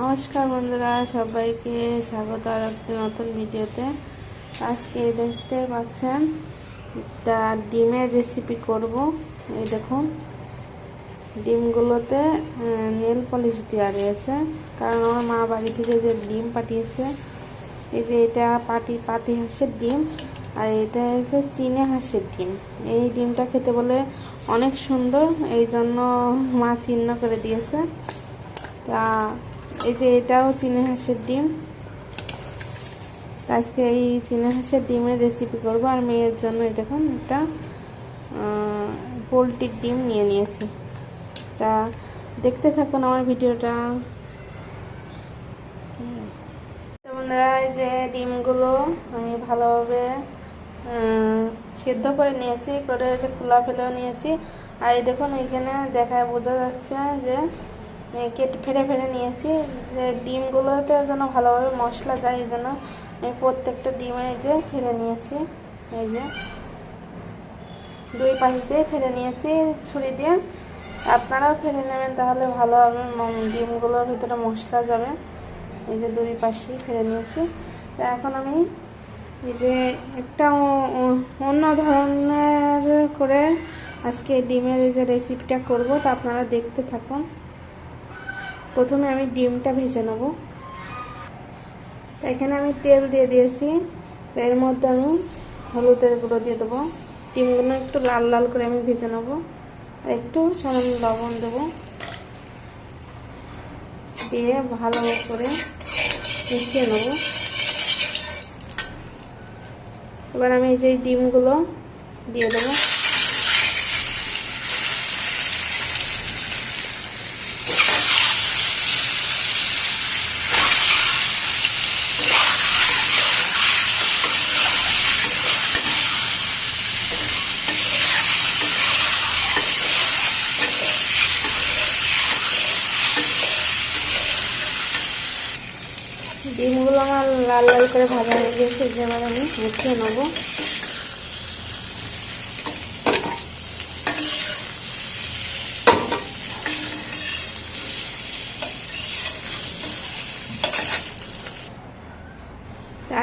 নমস্কার বন্ধুরা, সবাইকে স্বাগত আর একটি নতুন ভিডিওতে। আজকে দেখতে পাচ্ছেন একটা ডিমের রেসিপি করব। এই দেখুন, ডিমগুলোতে নেল পলিশ দেওয়া রয়েছে। কারণ আমার মা বাড়ি থেকে যে ডিম পাঠিয়েছে, এই যে এটা পাটি, পাতি হাঁসের ডিম, আর এটা হচ্ছে চিনে হাঁসের ডিম। এই ডিমটা খেতে বলে অনেক সুন্দর, এই জন্য মা চিহ্ন করে দিয়েছে। তা এই যে এটাও চীনে হাঁসের ডিম। আজকে এই চীনে হাঁসের ডিমের রেসিপি করব। আর মেয়ের জন্য দেখুন একটা পোলট্রির ডিম নিয়ে নিয়েছি। তা দেখতে থাকুন আমার ভিডিওটা। বন্ধুরা, এই যে ডিমগুলো আমি ভালোভাবে সেদ্ধ করে নিয়েছি। করে যে খোলা ফেলেও নিয়েছি। আর এই দেখুন এখানে দেখায় বোঝা যাচ্ছে যে কেটে ফেলে ফেলে নিয়েছি, যে ডিমগুলোতে যেন ভালোভাবে মশলা যায়, এই জন্য আমি প্রত্যেকটা ডিমে যে ফেলে নিয়েছি, এই যে দুই পাশ দিয়ে ফেলে নিয়েছি ছুরি দিয়ে। আপনারাও ফেলে নেবেন, তাহলে ভালো হবে ডিমগুলোর ভিতরে মশলা যাবে। এই যে দুই পাশেই ফেলে নিয়েছি। তো এখন আমি এই যে একটা অন্য ধরনের করে আজকে ডিমের এই যে রেসিপিটা করব, তা আপনারা দেখতে থাকুন। প্রথমে আমি ডিমটা ভেজে নেব। এখানে আমি তেল দিয়ে দিয়েছি। এর মধ্যে আমি হলুদের গুঁড়ো দিয়ে দেবো। ডিমগুলো একটু লাল লাল করে আমি ভেজে নেব। একটু সামান্য লবণ দেবো। দিয়ে ভালো করে মিশিয়ে নেব। এবার আমি যে ডিমগুলো দিয়ে দেবো ডিমগুলো আমার লাল লাল করে ভাজা হয়ে গেছে যেবার আমি মুছিয়ে নেব।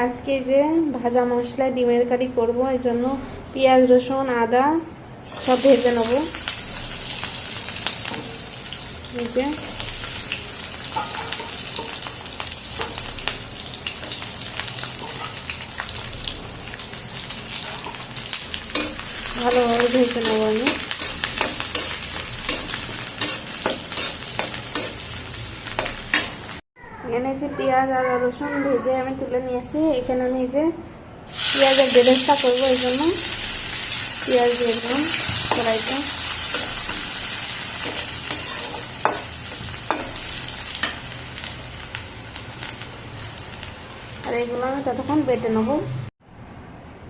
আজকে যে ভাজা মশলায় ডিমের কারি করব, এই জন্য পেঁয়াজ, রসুন, আদা সব ভেজে নেব। ভালোভাবে ভেজে নেব আমি। এখানে যে পেঁয়াজ আর রসুন ভেজে আমি তুলে নিয়েছি। এখানে আমি যে পেঁয়াজের বেরেস্তা করব এই জন্য। পেঁয়াজ দিয়ে দিলাম আর এগুলো আমি ততক্ষণ বেটে নেব।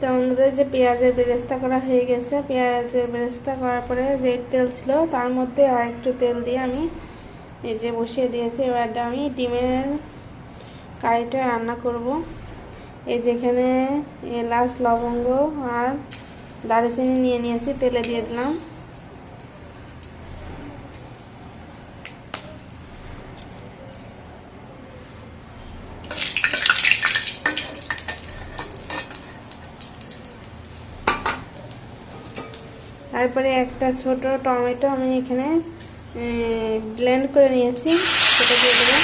তো আমাদের যে পেঁয়াজের বেরেস্তা করা হয়ে গেছে, পেঁয়াজের বেরেস্তা করার পরে যে তেল ছিল তার মধ্যে আর একটু তেল দিয়ে আমি এই যে বসিয়ে দিয়েছি। এবারটা আমি ডিমের কারিটা রান্না করব। এই যেখানে এলাচ, লবঙ্গ আর দারুচিনি নিয়ে নিয়েছি, তেলে দিয়ে দিলাম। তারপরে একটা ছোট টমেটো আমি এখানে ব্লেন্ড করে নিয়েছি। সেটা দিয়ে দেবো।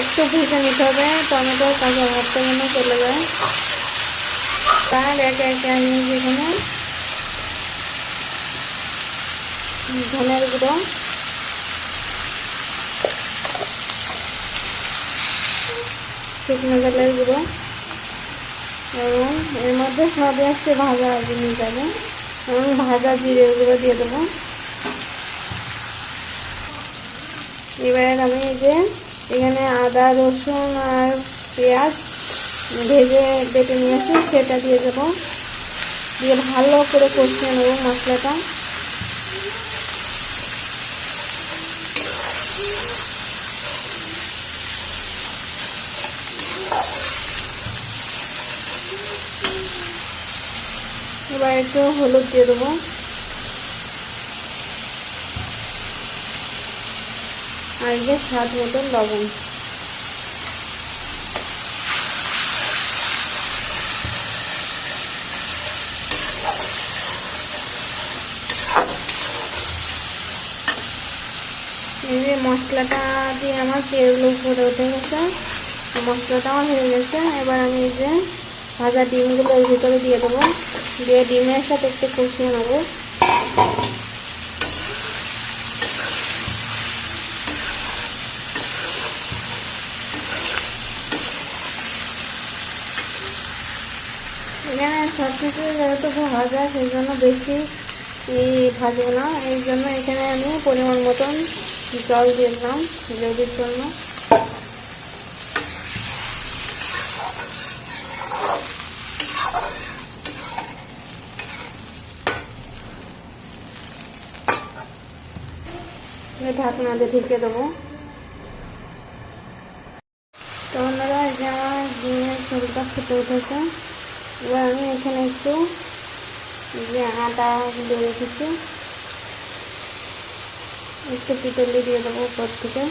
একটু ভেজে নিতে হবে টমেটো কাঁচা ভাতটা যেন চলে যায়। তার একে একে আমি যেখানে ধনের গুঁড়ো শুকনো জলের গুঁড়ো। এবং এর মধ্যে সবই আসছে ভাজা জিনিস যাবে। এবং ভাজা জিরের গুঁড়ো দিয়ে দেবো। এবার আমি এই যে এখানে আদা, রসুন আর পেঁয়াজ ভেজে বেটে নিয়েছি, সেটা দিয়ে দেবো। দিয়ে ভালো করে কষিয়ে নেব মশলাটা। এবার একটু হলুদ দিয়ে দেবো। আর যে স্বাদ মতন লবণ। এই যে মশলাটা দিয়ে আমার তেলগুলো উপরে উঠে গেছে। মশলাটা আমার হয়ে গেছে। এবার আমি এই যে ভাজা ডিমগুলো এর ভিতরে দিয়ে দেবো। দিয়ে ডিমের সাথে একটু কষিয়ে নেব। এখানে সব কিছু যেহেতু ভাজা, সেই জন্য বেশি ভাজবো না। এই জন্য এখানে আমি পরিমাণ মতন জল দিয়ে দিলাম গ্রেভির জন্য। ঢাকনা দিয়ে ঢেকে দেবো। তো এই যে আমার ডিমের ঝোলটা ফুটে উঠেছে। এবার আমি এখানে একটু যে আটা দিয়ে রেখেছি। একটু পিতলি দিয়ে দেবো উপর থেকে।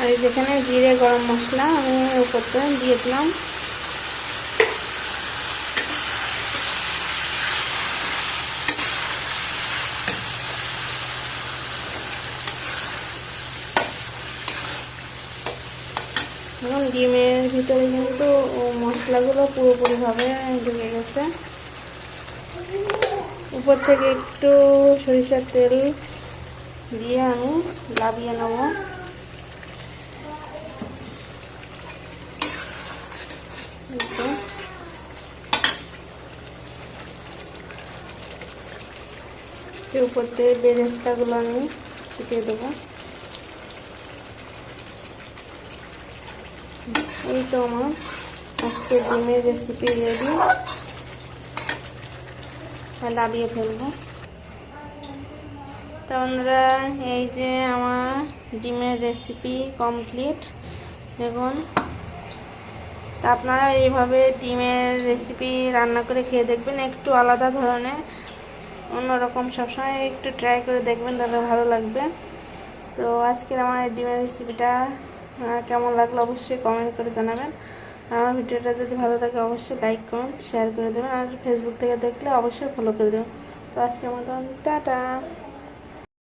আর যেখানে জিরে, গরম মশলা আমি উপর থেকে দিয়ে দিলাম। এখন ডিমের ভিতরে কিন্তু মশলাগুলো পুরোপুরিভাবে ঢুকে গেছে। উপর থেকে একটু সরিষার তেল দিয়ে আমি লাভিয়ে নেব। উপর থেকে বেরেস্তাগুলো আমি ছিটিয়ে দেবো। এই তো আমার আজকে ডিমের রেসিপি রেডি লাভিয়ে ফেলব। তো বন্ধুরা, এই যে আমার ডিমের রেসিপি কমপ্লিট দেখুন তা আপনারা এইভাবে ডিমের রেসিপি রান্না করে খেয়ে দেখবেন, একটু আলাদা ধরনের, অন্যরকম সবসময় একটু ট্রাই করে দেখবেন, তাহলে ভালো লাগবে। তো আজকের আমার ডিমের রেসিপিটা কেমন লাগল অবশ্যই কমেন্ট করে জানাবেন। আমার ভিডিওটা যদি ভালো লাগে অবশ্যই লাইক কমেন্ট শেয়ার করে দেবেন। আর ফেসবুক থেকে দেখলে অবশ্যই ফলো করে দেবেন। তো আজকের মতন, টাটা!